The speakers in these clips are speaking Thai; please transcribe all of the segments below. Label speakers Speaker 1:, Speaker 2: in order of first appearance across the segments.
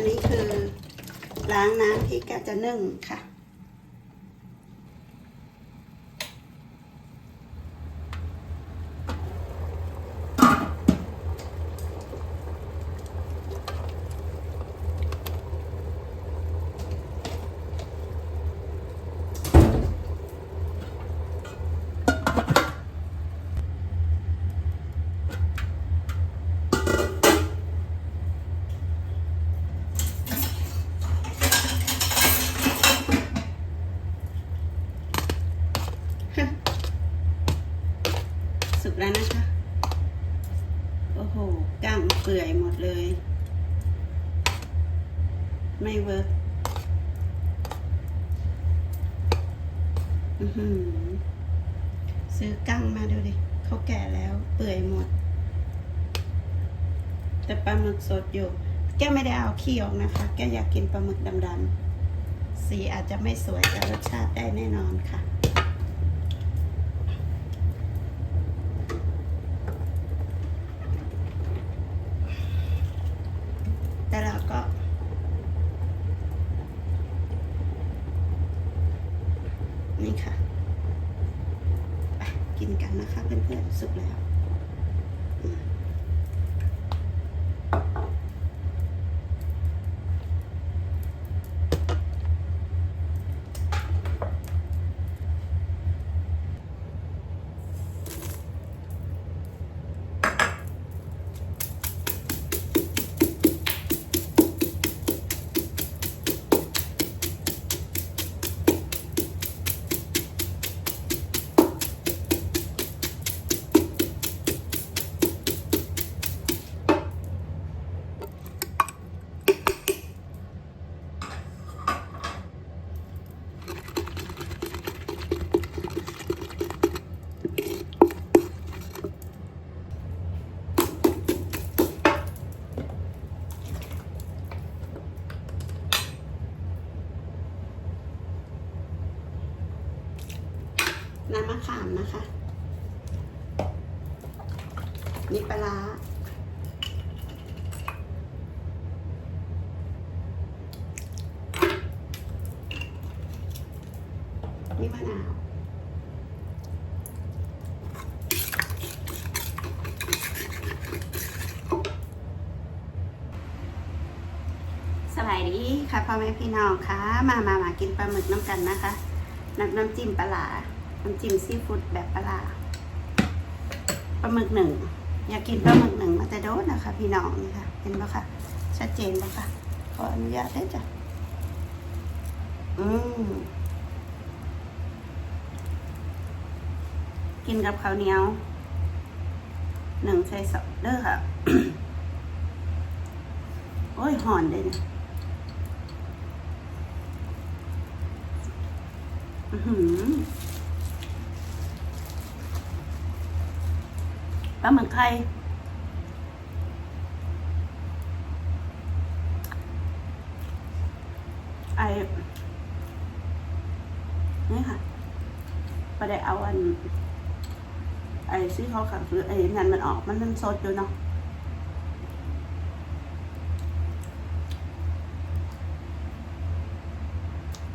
Speaker 1: นนี้คือล้างน้ำที่แกจะนึ่งค่ะ สุกแล้วนะคะ โอ้โหก้างเปื่อยหมดเลย ไม่เวิร์กอือหือซื้อกั้งมาดูดิเขาแก่แล้ว เปื่อยหมด แต่ปลาหมึกสดอยู่ แกไม่ได้เอาขี้ออกนะคะ แกอยากกินปลาหมึกดำๆสีอาจจะไม่สวยแต่รสชาติได้แน่นอนค่ะ แต่เราก็ นี่ค่ะ กินกันนะคะเพื่อนๆสุกแล้ว ขามนะคะ นี่ปลานี่มะนาวสบายดีค่ะพ่อแม่พี่น้องค่ะ มามามากินปลาหมึกน้ำกันนะคะ น้ำน้ำจิ้มปลาร้า น้ำจิ้มซีฟู้ดแบบปลาปลาหมึกหนึ่ง อยากกินปลาหมึกหนึ่งมาแต่โดนนะคะ พี่น้องนี่ค่ะเห็นปะคะชัดเจนปะคะขออนุญาตได้จ้ะอืมกินกับข้าวเหนียวหนึ่งใส่สองเด้อค่ะ โอ้ยหอนเลยเนี่ยอื้อหือ ปลาหมึกไข่ไอนี่ค่ะประเดี๋ยวเอาอัน ไอ้ซี่เขาขังคือไอ้นั่นมันออกมันมันสดอยู่เนาะ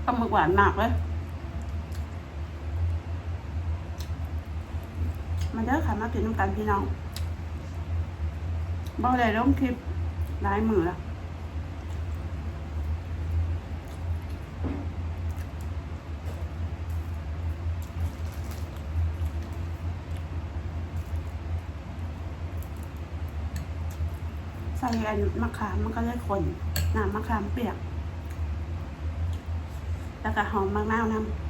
Speaker 1: ปลาหมึกหวานมากเลย มา เด้อค่ะมากินน้ำกันพี่น้องบอกเลยลงคลิปหลายมือล้วใส่อันมะขามมันก็เลยขนน้ำมะขามเปียก แล้วก็หอมมะนาวน้ำ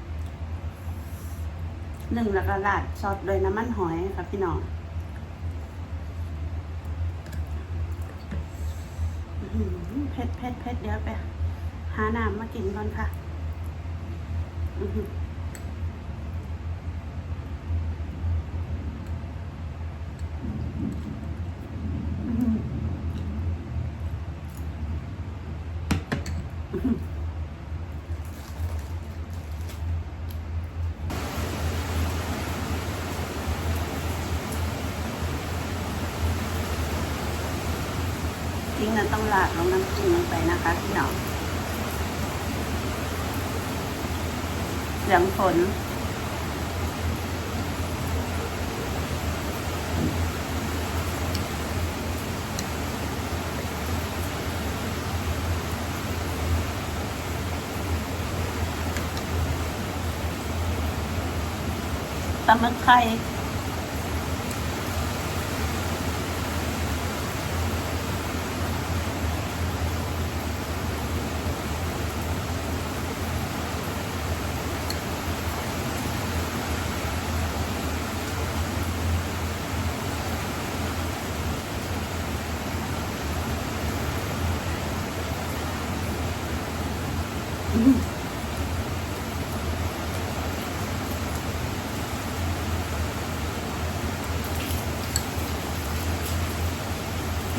Speaker 1: หนึ่งแล้วก็ราดซอสโดยน้ำมันหอยค่ะพี่น้องเผ็ดเผ็ดเผ็ดเดี๋ยวไป หาน้ำมากินก่อนค่ะ อืออหืออื้อหือ ทิ้ง นั้นต้องลาดลงน้ำจิ้มลงไปนะคะพี่น้องเหลืองฝนปลาหมึกไข่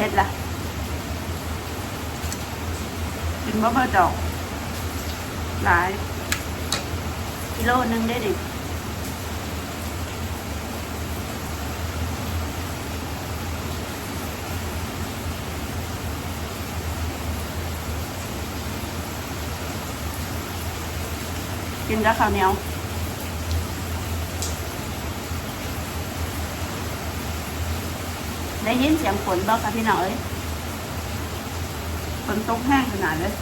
Speaker 1: ผ็ดละกินบ่เบอร์ดอก หลาย กิโลนึงได้ดิกินกับข้าวเหนียว ได้ยินเสียงฝนบอกค่ะพี่น้องเอ้ยฝนตกแห้งขนาดเลย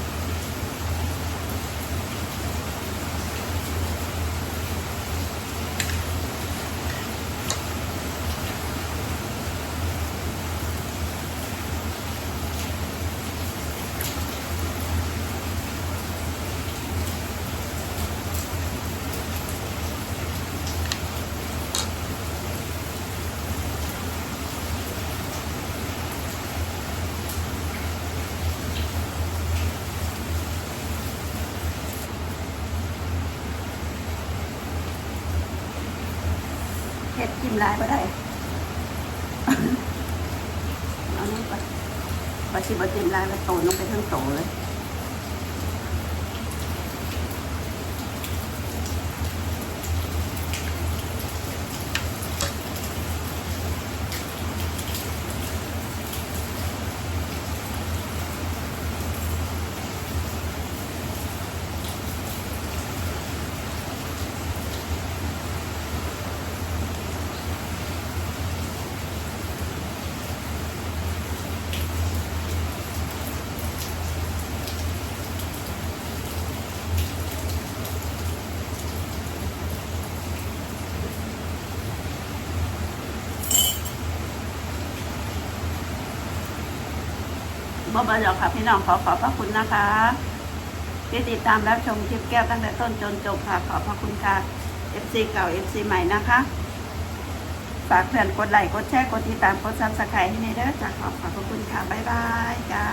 Speaker 1: มลายก็ได้เอานี่ไปไปชิบะจิ้มลายไปโตลงไปทั้งโตเลย บ่บ่หรอกค่ะพี่น้องขอขอบพระคุณนะคะที่ติดตามรับชมคลิปแก้วตั้งแต่ต้นจนจบค่ะ ขอบพระคุณค่ะ FC เก่า FC ใหม่นะคะ ฝากเพื่อนกดไลค์กดแชร์กดติดตามกดซับสไครต์ให้ในเด้อจ้ะขอบขอบพระคุณค่ะ บ๊ายบายจ้า